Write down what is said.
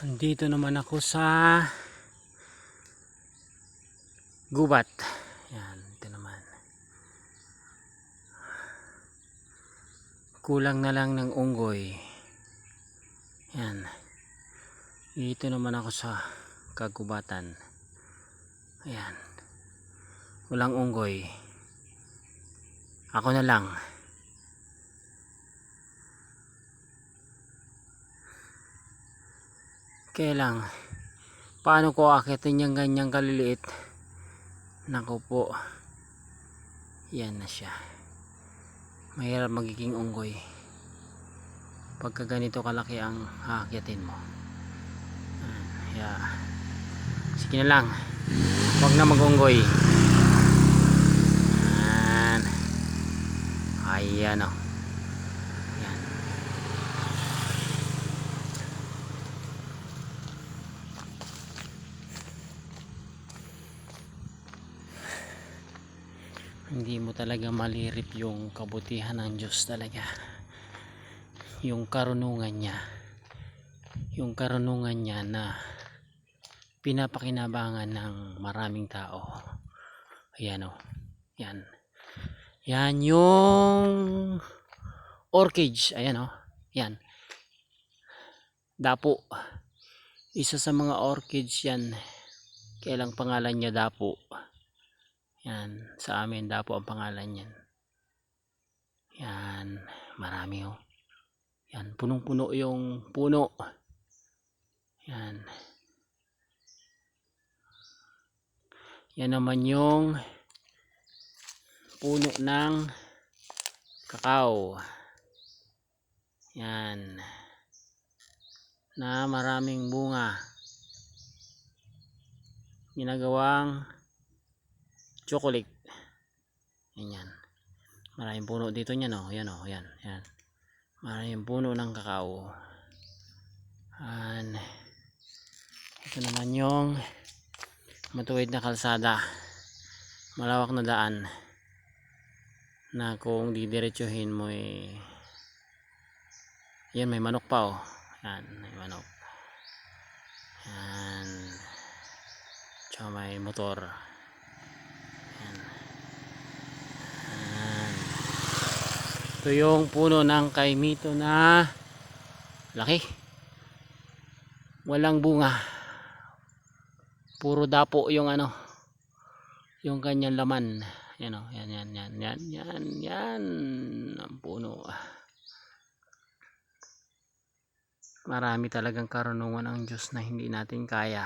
Andito naman ako sa gubat. Yan, ito naman. Kulang na lang ng unggoy. Yan. Dito naman ako sa kagubatan. Ayan. Walang unggoy. Ako na lang. Kaya lang, paano ko akitin yung ganyang kaliliit? Naku po. Yan na siya. Mahirap magiging unggoy. Pagka ganito kalaki ang haakyatin mo. Kaya, sige na lang. Huwag na mag-unggoy. Yan. Ayan o. hindi mo talaga malirip yung kabutihan ng Diyos talaga. Yung karunungan niya. Yung karunungan niya na pinapakinabangan ng maraming tao. Ayan o yan. Yan yung orchid ayan o yan. Dapo. Isa sa mga orchids yan. Kailang pangalan niya dapo yan, sa amin dapo ang pangalan yan. Yan, marami oh. Yan, punong-puno yung puno. Yan. Yan naman yung puno ng kakao. Yan. Na maraming bunga. Ginagawang chocolate. Yan. Maraming puno dito niyan oh. Yan oh, yan, yan. Maraming puno ng kakao. Yan. Ito naman yung matuwid na kalsada. Malawak na daan. Na kung didiretsuhin mo eh yan may manok pa oh. Yan, may manok. Yan. Tsaka may motor. Ito yung puno ng kaimito na laki. Walang bunga. Puro dapo yung ano, yung kanyang laman. Yan o, yan, yan, yan, yan, yan, yan, ang puno. Marami talagang karunungan ang Diyos na hindi natin kaya.